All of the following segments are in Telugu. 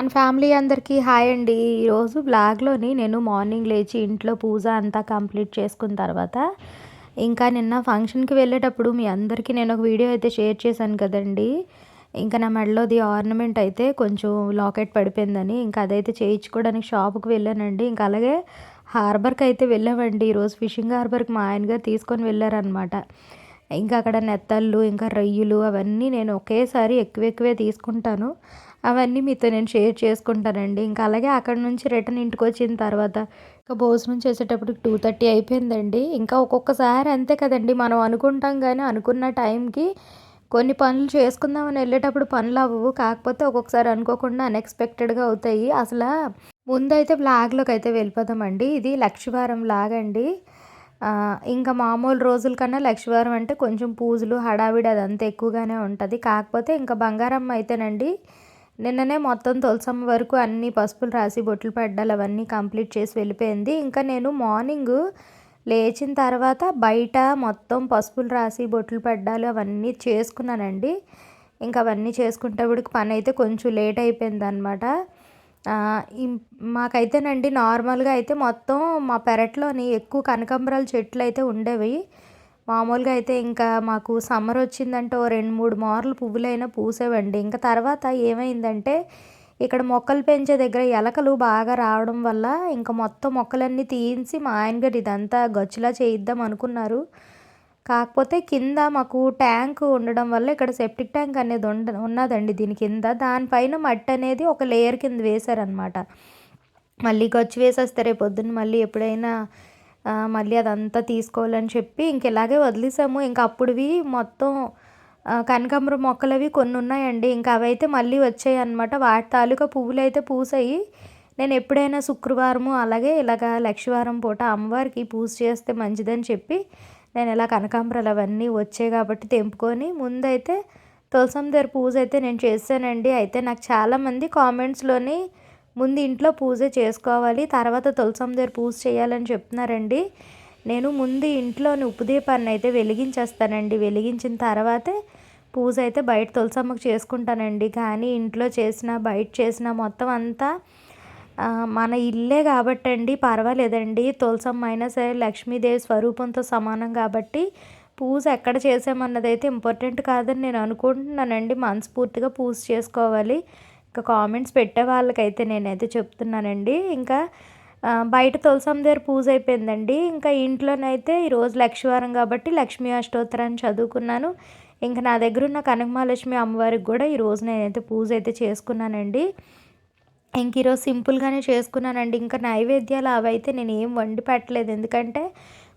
మన ఫ్యామిలీ అందరికీ హాయ్ అండి. ఈరోజు బ్లాగ్లోని నేను మార్నింగ్ లేచి ఇంట్లో పూజ అంతా కంప్లీట్ చేసుకున్న తర్వాత ఇంకా నిన్న ఫంక్షన్కి వెళ్ళేటప్పుడు మీ అందరికీ నేను ఒక వీడియో అయితే షేర్ చేశాను కదండి. ఇంకా నా మెడలోది ఆర్నమెంట్ అయితే కొంచెం లాకెట్ పడిపోయిందని ఇంకా అదైతే చేయించుకోవడానికి షాప్కి వెళ్ళానండి. ఇంకా అలాగే హార్బర్కి అయితే వెళ్ళామండి. ఈరోజు ఫిషింగ్ హార్బర్కి మా ఆయన గారు తీసుకొని వెళ్ళారనమాట ఇంకా అక్కడ నెత్తళ్ళు ఇంకా రొయ్యలు అవన్నీ నేను ఒకేసారి ఎక్కువ ఎక్కువే తీసుకుంటాను. అవన్నీ మీతో నేను షేర్ చేసుకుంటానండి. ఇంకా అలాగే అక్కడ నుంచి రిటర్న్ ఇంటికి వచ్చిన తర్వాత ఇంకా భోజనం చేసేటప్పుడు టూ థర్టీ అయిపోయిందండి. ఇంకా ఒక్కొక్కసారి అంతే కదండి. మనం అనుకుంటాం కానీ అనుకున్న టైంకి కొన్ని పనులు చేసుకుందామని వెళ్ళేటప్పుడు పనులు అవ్వవు. కాకపోతే ఒక్కొక్కసారి అనుకోకుండా అన్ఎక్స్పెక్టెడ్గా అవుతాయి. అసలు ముందైతే బ్లాగ్లోకి అయితే వెళ్ళిపోదామండి. ఇది లక్షవారం లాగండి ఇంకా మామూలు రోజుల కన్నా లక్షవారం అంటే కొంచెం పూజలు హడావిడి అదంతా ఎక్కువగానే ఉంటుంది. కాకపోతే ఇంకా బంగారమ్మ అయితేనండి నిన్ననే మొత్తం తులసమ్మ వరకు అన్ని పసుపులు రాసి బొట్లు పెట్టాలి అవన్నీ కంప్లీట్ చేసి వెళ్ళిపోయింది. ఇంకా నేను మార్నింగ్ లేచిన తర్వాత బయట మొత్తం పసుపులు రాసి బొట్లు పెట్టాలి అవన్నీ చేసుకున్నానండి. ఇంకా అవన్నీ చేసుకుంటేప్పటికి పని అయితే కొంచెం లేట్ అయిపోయింది అనమాట మాకైతేనండి నార్మల్గా అయితే మొత్తం మా పెరట్లోని ఎక్కువ కనకాంబరాల చెట్లు అయితే ఉండేవి. మామూలుగా అయితే ఇంకా మాకు సమ్మర్ వచ్చిందంటే ఓ రెండు మూడు మార్లు పువ్వులైనా పూసేవండి. ఇంకా తర్వాత ఏమైందంటే ఇక్కడ మొక్కలు పెంచే దగ్గర ఎలకలు బాగా రావడం వల్ల ఇంకా మొత్తం మొక్కలన్నీ తీయించి మా ఆయన గారు ఇదంతా గచ్చులా చేయిద్దాం అనుకున్నారు. కాకపోతే కింద మాకు ట్యాంక్ ఉండడం వల్ల ఇక్కడ సెప్టిక్ ట్యాంక్ అనేది ఉండ ఉన్నదండి దీని కింద. దానిపైన మట్టి అనేది ఒక లేయర్ కింద వేశారనమాట మళ్ళీ గచ్చు వేసేస్తే రేపు పొద్దున్న మళ్ళీ ఎప్పుడైనా మళ్ళీ అదంతా తీసుకోవాలని చెప్పి ఇంక ఇలాగే వదిలేసాము. ఇంకా అప్పుడువి మొత్తం కనకాంబర మొక్కలు అవి కొన్ని ఉన్నాయండి. ఇంకా అవైతే మళ్ళీ వచ్చాయి అనమాట వాటి తాలూకా పువ్వులు అయితే పూసాయి. నేను ఎప్పుడైనా శుక్రవారము అలాగే ఇలాగ లక్షవారం పూట అమ్మవారికి పూజ చేస్తే మంచిదని చెప్పి నేను ఇలా కనకాంబరాలు అవన్నీ వచ్చాయి కాబట్టి తెంపుకొని ముందైతే తులసం దగ్గర పూజ అయితే నేను చేశానండి అయితే నాకు చాలామంది కామెంట్స్లోని ముందు ఇంట్లో పూజ చేసుకోవాలి తర్వాత తులసం దగ్గర పూజ చేయాలని చెప్తున్నారండి. నేను ముందు ఇంట్లోని ఉప్పుదీపాన్ని అయితే వెలిగించేస్తానండి. వెలిగించిన తర్వాతే పూజ అయితే బయట తులసమ్మకు చేసుకుంటానండి. కానీ ఇంట్లో చేసిన బయట చేసిన మొత్తం అంతా మన ఇల్లే కాబట్టి అండి పర్వాలేదండి. తులసమ్మ అయినా సరే లక్ష్మీదేవి స్వరూపంతో సమానం కాబట్టి పూజ ఎక్కడ చేసామన్నది అయితే ఇంపార్టెంట్ కాదని నేను అనుకుంటున్నానండి. మనస్ఫూర్తిగా పూజ చేసుకోవాలి. ఇంకా కామెంట్స్ పెట్టే వాళ్ళకైతే నేనైతే చెప్తున్నానండి. ఇంకా బయట తులసమ్మ దగ్గర పూజ అయిపోయిందండి. ఇంకా ఇంట్లోనైతే ఈరోజు లక్ష్మీవారం కాబట్టి లక్ష్మీ అష్టోత్తరాన్ని చదువుకున్నాను. ఇంకా నా దగ్గర ఉన్న కనకమహాలక్ష్మి అమ్మవారికి కూడా ఈరోజు నేనైతే పూజ అయితే చేసుకున్నానండి. ఇంక ఈరోజు సింపుల్గానే చేసుకున్నానండి. ఇంకా నైవేద్యాలు అవైతే నేను ఏం వండి పెట్టలేదు. ఎందుకంటే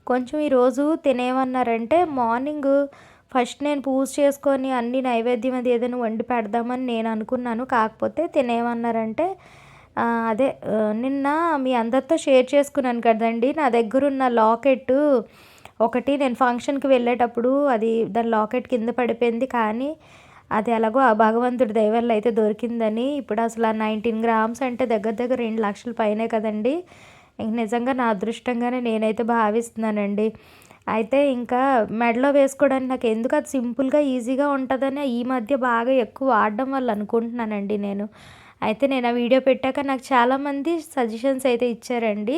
కొంచెం ఈరోజు తినేమన్నారంటే మార్నింగ్ ఫస్ట్ నేను పూజ చేసుకొని అన్ని నైవేద్యం అది ఏదైనా వండి పెడదామని నేను అనుకున్నాను. కాకపోతే తినేమన్నారంటే అదే నిన్న మీ అందరితో షేర్ చేసుకున్నాను కదండి. నా దగ్గర ఉన్న లాకెట్ ఒకటి నేను ఫంక్షన్కి వెళ్ళేటప్పుడు అది దాని లాకెట్ కింద పడిపోయింది. కానీ అది ఎలాగో ఆ భగవంతుడి దయవల్ల అయితే దొరికిందని. ఇప్పుడు అసలు ఆ నైన్టీన్ గ్రామ్స్ అంటే దగ్గర దగ్గర రెండు లక్షల పైనే కదండి. ఇంక నిజంగా నా అదృష్టంగానే నేనైతే భావిస్తున్నానండి. అయితే ఇంకా మెడలో వేసుకోవడానికి నాకు ఎందుకు అది సింపుల్గా ఈజీగా ఉంటుందని ఈ మధ్య బాగా ఎక్కువ వాడడం వల్ల అనుకుంటున్నానండి నేను. అయితే నేను ఆ వీడియో పెట్టాక నాకు చాలామంది సజెషన్స్ అయితే ఇచ్చారండి.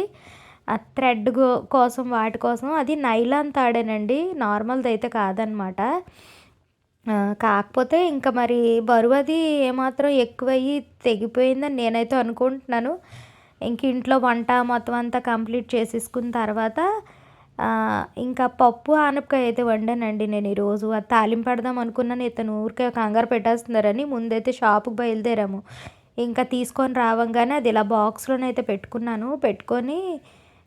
ఆ థ్రెడ్ కోసం వాటి కోసం. అది నైలాన్ తాడేనండి. నార్మల్ది అయితే కాదనమాట. కాకపోతే ఇంకా మరి బరువు అది ఏమాత్రం ఎక్కువయ్యి తెగిపోయిందని నేనైతే అనుకుంటున్నాను. ఇంక ఇంట్లో వంట మొత్తం అంతా కంప్లీట్ చేసేసుకున్న తర్వాత ఇంకా పప్పు ఆనపకాయ అయితే వండానండి నేను ఈరోజు. అది తాలింపు పెడదాం అనుకున్నాను ఇతను ఊరికే కంగారు పెట్టేస్తున్నారని ముందైతే షాపుకి బయలుదేరాము. ఇంకా తీసుకొని రావంగానే అది ఇలా బాక్స్లోనైతే పెట్టుకున్నాను. పెట్టుకొని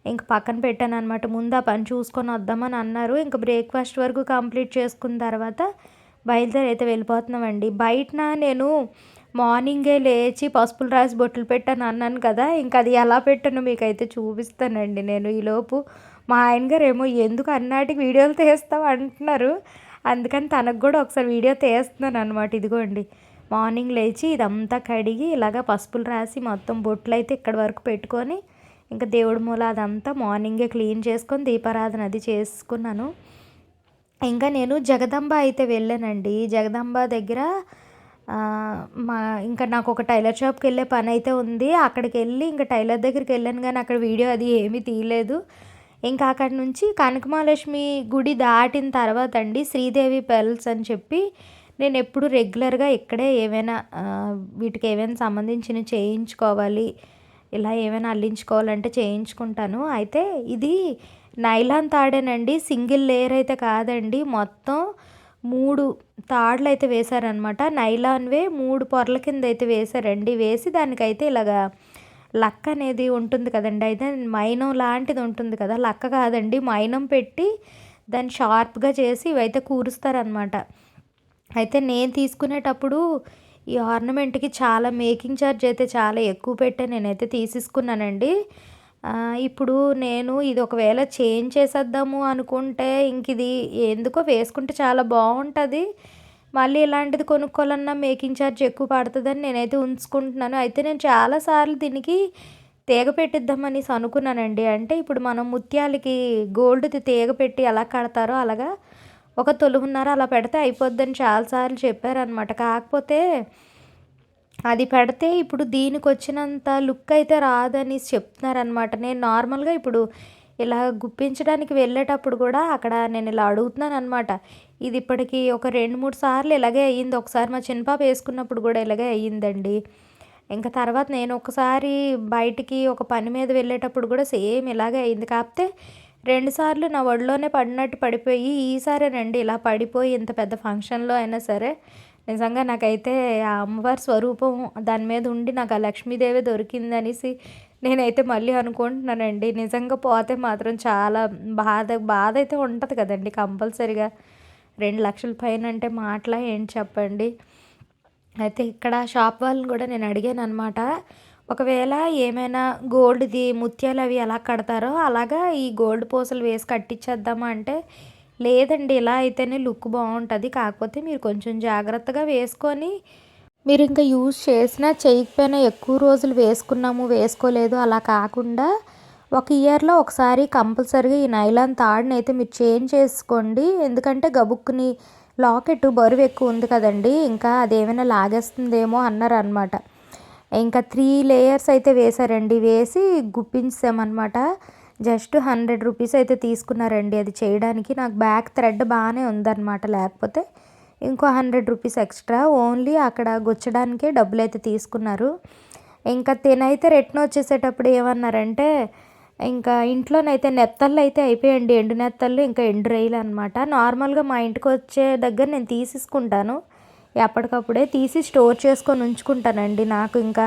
ఇంక పక్కన పెట్టాను అనమాట ముందు ఆ పని చూసుకొని వద్దామని అన్నారు. ఇంకా బ్రేక్ఫాస్ట్ వరకు కంప్లీట్ చేసుకున్న తర్వాత బయలుదేరి అయితే వెళ్ళిపోతున్నామండి. బయటన నేను మార్నింగే లేచి పసుపులు రాసి బొట్లు పెట్టాను అన్నాను కదా ఇంకా అది ఎలా పెట్టాను మీకు అయితే చూపిస్తానండి నేను ఈలోపు. మా ఆయన గారు ఏమో ఎందుకు అన్నాటికి వీడియోలు తీస్తావు అంటున్నారు. అందుకని తనకు కూడా ఒకసారి వీడియో తీస్తున్నాను అనమాట ఇదిగోండి మార్నింగ్ లేచి ఇదంతా కడిగి ఇలాగ పసుపులు రాసి మొత్తం బొట్లు అయితే ఇక్కడి వరకు పెట్టుకొని ఇంకా దేవుడి మూల అదంతా మార్నింగే క్లీన్ చేసుకొని దీపారాధన అది చేసుకున్నాను. ఇంకా నేను జగదంబ అయితే వెళ్ళానండి. జగదంబ దగ్గర మా ఇంకా నాకు ఒక టైలర్ షాప్కి వెళ్ళే పని అయితే ఉంది. అక్కడికి వెళ్ళి ఇంకా టైలర్ దగ్గరికి వెళ్ళాను కానీ అక్కడ వీడియో అది ఏమీ తీయలేదు. ఇంకా అక్కడి నుంచి కనకమహాలక్ష్మి గుడి దాటిన తర్వాత అండి శ్రీదేవి పెల్స్ అని చెప్పి నేను ఎప్పుడు రెగ్యులర్గా ఇక్కడే ఏమైనా వీటికి ఏమైనా సంబంధించిన చేయించుకోవాలి ఇలా ఏమైనా అల్లించుకోవాలంటే చేయించుకుంటాను. అయితే ఇది నైలాన్ తాడేనండి సింగిల్ లేయర్ అయితే కాదండి. మొత్తం మూడు తాడులు అయితే వేశారనమాట నైలాన్వే మూడు పొరల కింద అయితే వేశారండి. వేసి దానికైతే ఇలాగా లక్క అనేది ఉంటుంది కదండి. అయితే మైనం లాంటిది ఉంటుంది కదా. లక్క కాదండి. మైనం పెట్టి దాన్ని షార్ప్గా చేసి ఇవైతే కూరుస్తారనమాట అయితే నేను తీసుకునేటప్పుడు ఈ ఆర్నమెంట్కి చాలా మేకింగ్ ఛార్జ్ అయితే చాలా ఎక్కువ పెట్టే. నేనైతే తీసేసుకున్నానండి. ఇప్పుడు నేను ఇది ఒకవేళ చేంజ్ చేసేద్దాము అనుకుంటే ఇంక ఇది ఎందుకో వేసుకుంటే చాలా బాగుంటుంది. మళ్ళీ ఇలాంటిది కొనుక్కోవాలన్నా మేకింగ్ ఛార్జ్ ఎక్కువ పడుతుందని నేనైతే ఉంచుకుంటున్నాను. అయితే నేను చాలాసార్లు దీనికి తీగ పెట్టిద్దామని అనుకున్నానండి. అంటే ఇప్పుడు మనం ముత్యాలకి గోల్డ్ది తీగ పెట్టి ఎలా కడతారో అలాగా ఒక తొలుగున్నర అలా పెడితే అయిపోద్దని చాలాసార్లు చెప్పారనమాట కాకపోతే అది పెడితే ఇప్పుడు దీనికి వచ్చినంత లుక్ అయితే రాదని చెప్తున్నారనమాట నేను నార్మల్గా ఇప్పుడు ఇలా గుప్పించడానికి వెళ్ళేటప్పుడు కూడా అక్కడ నేను ఇలా అడుగుతున్నాను అనమాట ఇది ఇప్పటికి ఒక రెండు మూడు సార్లు ఇలాగే అయ్యింది. ఒకసారి మా చిన్నపాప వేసుకున్నప్పుడు కూడా ఇలాగే అయ్యిందండి. ఇంకా తర్వాత నేను ఒకసారి బయటికి ఒక పని మీద వెళ్ళేటప్పుడు కూడా సేమ్ ఇలాగే అయింది కాకపోతే రెండుసార్లు నా ఒడిలోనే పడినట్టు పడిపోయి ఈసారేనండి ఇలా పడిపోయి ఇంత పెద్ద ఫంక్షన్లో అయినా సరే నిజంగా నాకైతే ఆ అమ్మవారి స్వరూపం దాని మీద ఉండి నాకు ఆ లక్ష్మీదేవి దొరికింది అనేసి నేనైతే మళ్ళీ అనుకుంటున్నానండి. నిజంగా పోతే మాత్రం చాలా బాధ బాధ అయితే ఉంటుంది కదండి కంపల్సరిగా. రెండు లక్షల పైన అంటే మాటలా ఏంటి చెప్పండి. అయితే ఇక్కడ షాప్ వాళ్ళని కూడా నేను అడిగాను అనమాట ఒకవేళ ఏమైనా గోల్డ్ది ముత్యాలు అవి ఎలా కడతారో అలాగా ఈ గోల్డ్ పూసలు వేసి కట్టించేద్దామా అంటే లేదండి ఇలా అయితేనే లుక్ బాగుంటుంది. కాకపోతే మీరు కొంచెం జాగ్రత్తగా వేసుకొని మీరు ఇంకా యూజ్ చేసినా చేయకపోయినా ఎక్కువ రోజులు వేసుకున్నాము వేసుకోలేదు అలా కాకుండా ఒక ఇయర్లో ఒకసారి కంపల్సరీగా ఈ నైలాన్ తాడుని అయితే మీరు చేంజ్ చేసుకోండి. ఎందుకంటే గబుక్కుని లాకెట్ బరువు ఎక్కువ ఉంది కదండి ఇంకా అదేమైనా లాగేస్తుందేమో అన్నారు అనమాట ఇంకా త్రీ లేయర్స్ అయితే వేశారండి వేసి గుప్పించామన్నమాట జస్ట్ హండ్రెడ్ రూపీస్ అయితే తీసుకున్నారండి. అది చేయడానికి నాకు బ్యాక్ థ్రెడ్ బాగానే ఉందన్నమాట. లేకపోతే ఇంకో హండ్రెడ్ రూపీస్ ఎక్స్ట్రా ఓన్లీ అక్కడ గుచ్చడానికే డబ్బులు అయితే తీసుకున్నారు. ఇంకా తినైతే రిటర్న్ వచ్చేసేటప్పుడు ఏమన్నారంటే ఇంకా ఇంట్లోనైతే నెత్తళ్ళు అయితే అయిపోయండి ఎండు నెత్తళ్ళు ఇంకా ఎండు రొయ్యలు అనమాట నార్మల్గా మా ఇంటికి వచ్చే దగ్గర నేను తీసేసుకుంటాను. ఎప్పటికప్పుడే తీసి స్టోర్ చేసుకొని ఉంచుకుంటానండి. నాకు ఇంకా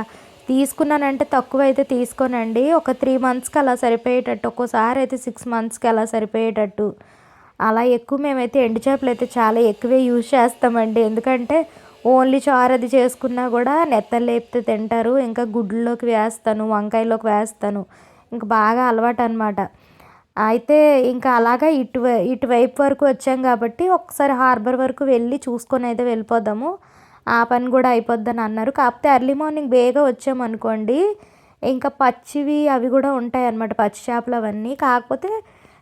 తీసుకున్నానంటే తక్కువ అయితే తీసుకోనండి. ఒక త్రీ మంత్స్కి అలా సరిపోయేటట్టు ఒక్కోసారి అయితే సిక్స్ మంత్స్కి అలా సరిపోయేటట్టు. అలా ఎక్కువ మేమైతే ఎండు చేపలు అయితే చాలా ఎక్కువే యూజ్ చేస్తామండి. ఎందుకంటే ఓన్లీ చారు అది చేసుకున్నా కూడా నెత్తలు లేపితే తింటారు. ఇంకా గుడ్లలోకి వేస్తాను వంకాయలోకి వేస్తాను. ఇంకా బాగా అలవాటు అనమాట అయితే ఇంకా అలాగా ఇటు ఇటువైపు వరకు వచ్చాం కాబట్టి ఒకసారి హార్బర్ వరకు వెళ్ళి చూసుకొని అయితే వెళ్ళిపోదాము. ఆ పని కూడా అయిపోద్దని అన్నారు. కాకపోతే ఎర్లీ మార్నింగ్ బేగా వచ్చామనుకోండి ఇంకా పచ్చివి అవి కూడా ఉంటాయి అన్నమాట పచ్చి చేపలు అవన్నీ. కాకపోతే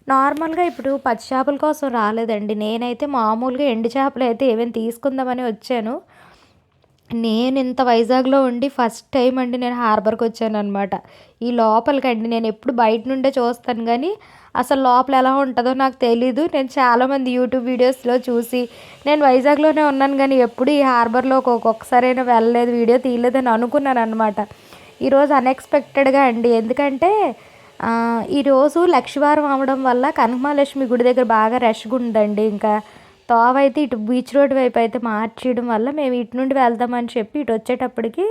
నార్మల్గా ఇప్పుడు పచ్చి చేపల కోసం రాలేదండి. నేనైతే మామూలుగా ఎండు చేపలు అయితే ఏమైనా తీసుకుందామని వచ్చాను. నేను ఇంత వైజాగ్లో ఉండి ఫస్ట్ టైం అండి నేను హార్బర్కి వచ్చాను అనమాట ఈ లోపలికండి నేను ఎప్పుడు బయట నుండే చూస్తాను కానీ అసలు లోపల ఎలా ఉంటుందో నాకు తెలీదు. నేను చాలామంది యూట్యూబ్ వీడియోస్లో చూసి నేను వైజాగ్లోనే ఉన్నాను కానీ ఎప్పుడు ఈ హార్బర్లోకి ఒక్కొక్కసారైనా వెళ్ళలేదు వీడియో తీయలేదని అనుకున్నాను అనమాట ఈరోజు అన్ఎక్స్పెక్టెడ్గా అండి. ఎందుకంటే ఈరోజు లక్షవారం అవడం వల్ల కనకమహాలక్ష్మి గుడి దగ్గర బాగా రష్గా ఉందండి. ఇంకా తోవ అయితే ఇటు బీచ్ రోడ్ వైపు అయితే మార్చేయడం వల్ల మేము ఇటు నుండి వెళ్దామని చెప్పి ఇటు వచ్చేటప్పటికి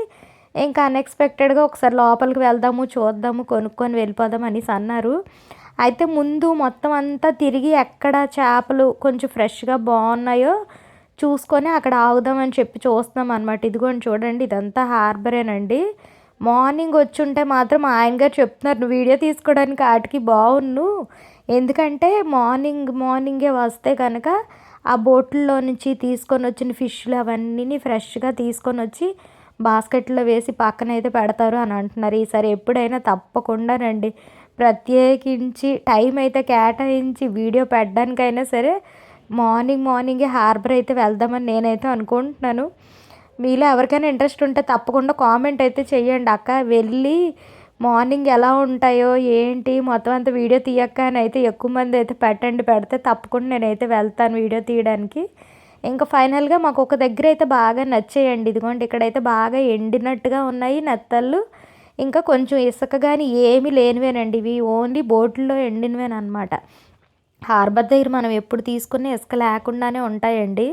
ఇంకా అన్ఎక్స్పెక్టెడ్గా ఒకసారి లోపలికి వెళ్దాము చూద్దాము కొనుక్కొని వెళ్ళిపోదాం అనేసి అన్నారు. అయితే ముందు మొత్తం అంతా తిరిగి ఎక్కడ చేపలు కొంచెం ఫ్రెష్గా బాగున్నాయో చూసుకొని అక్కడ ఆగుదామని చెప్పి చూస్తున్నాం అనమాట ఇదిగోండి చూడండి ఇదంతా హార్బరేనండి మార్నింగ్ వచ్చి ఉంటే మాత్రం ఆయన గారు చెప్తున్నారు వీడియో తీసుకోవడానికి వాటికి బాగున్ను ఎందుకంటే మార్నింగ్ మార్నింగే వస్తే కనుక ఆ బోట్లలో నుంచి తీసుకొని వచ్చిన ఫిష్లు అవన్నీ ఫ్రెష్గా తీసుకొని వచ్చి బాస్కెట్లో వేసి పక్కన అయితే పెడతారు అని అంటున్నారు. ఈసారి ఎప్పుడైనా తప్పకుండానండి ప్రత్యేకించి టైం అయితే కేటాయించి వీడియో పెట్టడానికైనా సరే మార్నింగ్ మార్నింగ్ హార్బర్ అయితే వెళ్దామని నేనైతే అనుకుంటున్నాను. మీలో ఎవరికైనా ఇంట్రెస్ట్ ఉంటే తప్పకుండా కామెంట్ అయితే చేయండి అక్క. వెళ్ళి మార్నింగ్ ఎలా ఉంటాయో ఏంటి మొత్తం అంత వీడియో తీయక్క అని అయితే ఎక్కువ మంది అయితే పెట్టండి. పెడితే తప్పకుండా నేనైతే వెళ్తాను వీడియో తీయడానికి. ఇంకా ఫైనల్గా మాకు ఒక దగ్గర అయితే బాగా నచ్చేయండి. ఇదిగోండి ఇక్కడైతే బాగా ఎండినట్టుగా ఉన్నాయి నెత్తళ్ళు. ఇంకా కొంచెం ఇసుక కానీ ఏమీ లేనివేనండి. ఇవి ఓన్లీ బోట్లో ఎండినవేనమాట హార్బర్ దగ్గర మనం ఎప్పుడు తీసుకునే ఇసుక లేకుండానే ఉంటాయండి.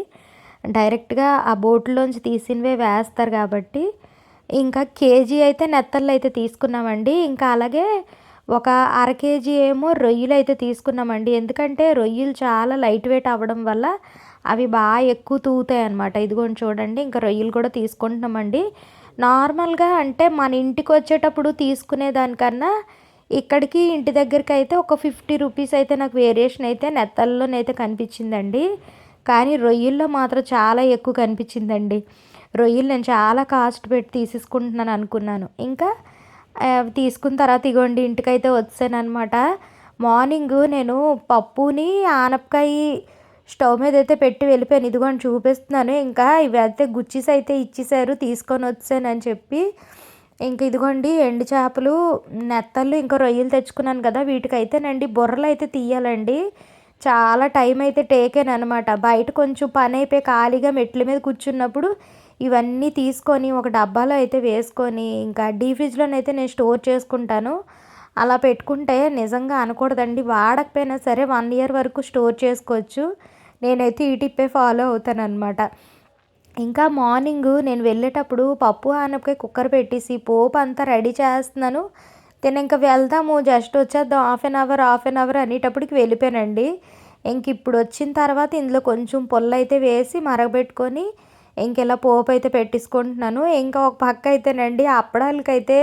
డైరెక్ట్గా ఆ బోట్లోంచి తీసినవే వేస్తారు కాబట్టి. ఇంకా కేజీ అయితే నెత్తళ్ళు అయితే తీసుకున్నామండి. ఇంకా అలాగే ఒక అర కేజీ ఏమో రొయ్యలు అయితే తీసుకున్నామండి. ఎందుకంటే రొయ్యలు చాలా లైట్ వెయిట్ అవ్వడం వల్ల అవి బాగా ఎక్కువ తూగుతాయి అనమాట ఇదిగోండి చూడండి ఇంకా రొయ్యలు కూడా తీసుకుంటున్నామండి. నార్మల్గా అంటే మన ఇంటికి వచ్చేటప్పుడు తీసుకునే దానికన్నా ఇక్కడికి ఇంటి దగ్గరికి అయితే ఒక ఫిఫ్టీ రూపీస్ అయితే నాకు వేరియేషన్ అయితే నెత్తల్లోనైతే కనిపించిందండి. కానీ రొయ్యల్లో మాత్రం చాలా ఎక్కువ కనిపించిందండి. రొయ్యలు నేను చాలా కాస్ట్ పెట్టి తీసేసుకుంటున్నాను అనుకున్నాను. ఇంకా తీసుకున్న తర్వాత ఇగోండి ఇంటికైతే వచ్చాను అనమాట మార్నింగ్ నేను పప్పుని ఆనపకాయ స్టవ్ మీద అయితే పెట్టి వెళ్ళిపోయాను. ఇదిగోని చూపిస్తున్నాను. ఇంకా ఇవి అయితే గుచ్చిస్ అయితే ఇచ్చేసారు తీసుకొని వచ్చానని చెప్పి. ఇంక ఇదిగోండి ఎండు చేపలు నెత్తళ్ళు ఇంకా రొయ్యలు తెచ్చుకున్నాను కదా. వీటికైతేనండి బుర్రలు అయితే తీయాలండి. చాలా టైం అయితే టేకెన్ అనమాట బయట కొంచెం పని అయిపోయి ఖాళీగా మెట్ల మీద కూర్చున్నప్పుడు ఇవన్నీ తీసుకొని ఒక డబ్బాలో అయితే వేసుకొని ఇంకా డీ ఫ్రిడ్జ్లోనైతే నేను స్టోర్ చేసుకుంటాను. అలా పెట్టుకుంటే నిజంగా అనకూడదండి. వాడకపోయినా సరే వన్ ఇయర్ వరకు స్టోర్ చేసుకోవచ్చు. నేనైతే ఈ టిప్పే ఫాలో అవుతాను అనమాట ఇంకా మార్నింగ్ నేను వెళ్ళేటప్పుడు పప్పు ఆనపకాయ కుక్కర్ పెట్టేసి పోపు అంతా రెడీ చేస్తున్నాను. నేను ఇంకా వెళ్దాము జస్ట్ వచ్చేద్దాం half an hour half an hour అనేటప్పటికి వెళ్ళిపోయానండి. ఇంక ఇప్పుడు వచ్చిన తర్వాత ఇందులో కొంచెం పొల్లు అయితే వేసి మరగబెట్టుకొని ఇంక ఇలా పోపు అయితే పెట్టేసుకుంటున్నాను. ఇంకా ఒక పక్క అయితేనండి అప్పడాలకైతే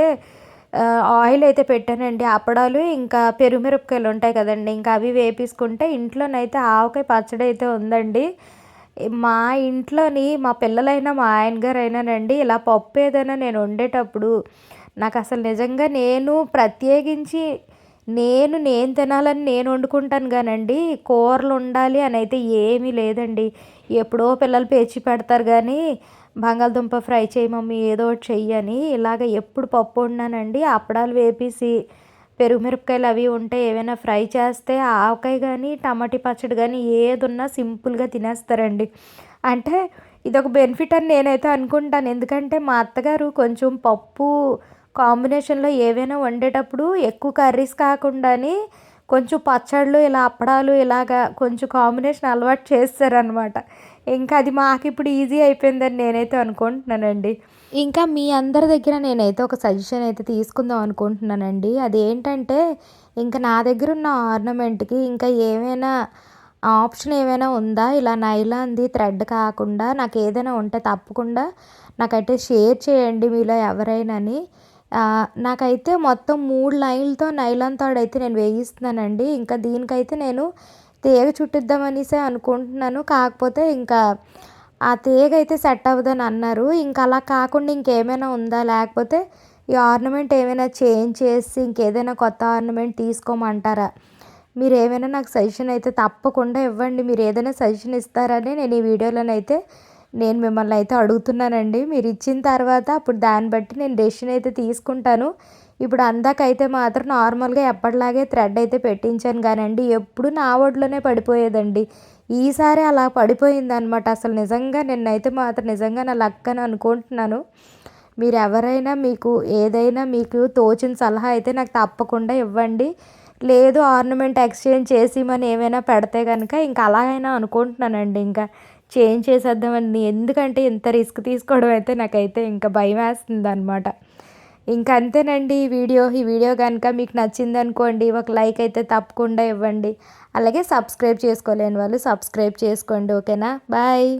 ఆయిల్ అయితే పెట్టానండి. అప్పడాలు ఇంకా పెరుమిరపకాయలు ఉంటాయి కదండి. ఇంకా అవి వేపించుకుంటే ఇంట్లోనైతే ఆవకాయ పచ్చడి అయితే ఉందండి. మా ఇంట్లోని మా పిల్లలైనా మా ఆయన గారైనానండి ఇలా పప్పు ఏదైనా నేను వండేటప్పుడు నాకు అసలు నిజంగా నేను ప్రత్యేకించి నేను నేను తినాలని నేను వండుకుంటాను కానండి కూరలు ఉండాలి అని అయితే ఏమీ లేదండి. ఎప్పుడో పిల్లలు పేచి పెడతారు కానీ బంగాళదుంప ఫ్రై చేయి మమ్మీ ఏదో ఒకటి చెయ్యని ఇలాగ ఎప్పుడు పప్పు వండానండి అప్పడాలు వేపేసి పెరుగు మిరపకాయలు అవి ఉంటే ఏవైనా ఫ్రై చేస్తే ఆవకాయ కానీ టమాటీ పచ్చడి కానీ ఏదున్నా సింపుల్గా తినేస్తారండి. అంటే ఇదొక బెనిఫిట్ అని నేనైతే అనుకుంటాను. ఎందుకంటే మా అత్తగారు కొంచెం పప్పు కాంబినేషన్లో ఏవైనా వండేటప్పుడు ఎక్కువ కర్రీస్ కాకుండానే కొంచెం పచ్చళ్ళు ఇలా అప్పడాలు ఇలాగా కొంచెం కాంబినేషన్ అలవాటు చేస్తారనమాట ఇంకా అది మాకు ఇప్పుడు ఈజీ అయిపోయిందని నేనైతే అనుకుంటున్నానండి. ఇంకా మీ అందరి దగ్గర నేనైతే ఒక సజెషన్ అయితే తీసుకుందాం అనుకుంటున్నానండి. అదేంటంటే ఇంకా నా దగ్గర ఉన్న ఆర్నమెంట్కి ఇంకా ఏమైనా ఆప్షన్ ఏమైనా ఉందా? ఇలా నైలాన్ది థ్రెడ్ కాకుండా నాకు ఏదైనా ఉంటే తప్పకుండా నాకైతే షేర్ చేయండి మీలో ఎవరైనాని. నాకైతే మొత్తం మూడు లైన్లతో నైలాన్ తాడు అయితే నేను వేయిస్తున్నానండి. ఇంకా దీనికైతే నేను తీగ చుట్టిద్దామనేసి అనుకుంటున్నాను. కాకపోతే ఇంకా ఆ తీగ అయితే సెట్ అవ్వదని అన్నారు. ఇంకా అలా కాకుండా ఇంకేమైనా ఉందా? లేకపోతే ఈ ఆర్నమెంట్ ఏమైనా చేంజ్ చేసి ఇంకేదైనా కొత్త ఆర్నమెంట్ తీసుకోమంటారా? మీరు ఏమైనా నాకు సజెషన్ అయితే తప్పకుండా ఇవ్వండి. మీరు ఏదైనా సజెషన్ ఇస్తారని నేను ఈ వీడియోలోనైతే నేను మిమ్మల్ని అయితే అడుగుతున్నానండి. మీరు ఇచ్చిన తర్వాత అప్పుడు దాన్ని బట్టి నేను డెసిషన్ అయితే తీసుకుంటాను. ఇప్పుడు అందాకైతే మాత్రం నార్మల్గా ఎప్పటిలాగే థ్రెడ్ అయితే పెట్టించాను కానండి ఎప్పుడు నా ఒడ్లోనే పడిపోయేదండి. ఈసారి అలా పడిపోయింది అనమాట అసలు నిజంగా నిన్నైతే మాత్రం నిజంగా నా లక్ అని అనుకుంటున్నాను. మీరు ఎవరైనా మీకు ఏదైనా మీకు తోచిన సలహా అయితే నాకు తప్పకుండా ఇవ్వండి. లేదు ఆర్నమెంట్ ఎక్స్చేంజ్ చేసి మనం ఏమైనా పెడితే కనుక ఇంకా అలాగైనా అనుకుంటున్నానండి. ఇంకా చేంజ్ చేసేద్దామని ఎందుకంటే ఇంత రిస్క్ తీసుకోవడం అయితే నాకైతే ఇంకా భయం వేస్తుంది అనమాట ఇంకా అంతేనండి ఈ వీడియో. ఈ వీడియో కనుక మీకు నచ్చింది అనుకోండి ఒక లైక్ అయితే తప్పకుండా ఇవ్వండి. అలాగే సబ్స్క్రైబ్ చేసుకోలేని వాళ్ళు సబ్స్క్రైబ్ చేసుకోండి ఓకేనా? బాయ్.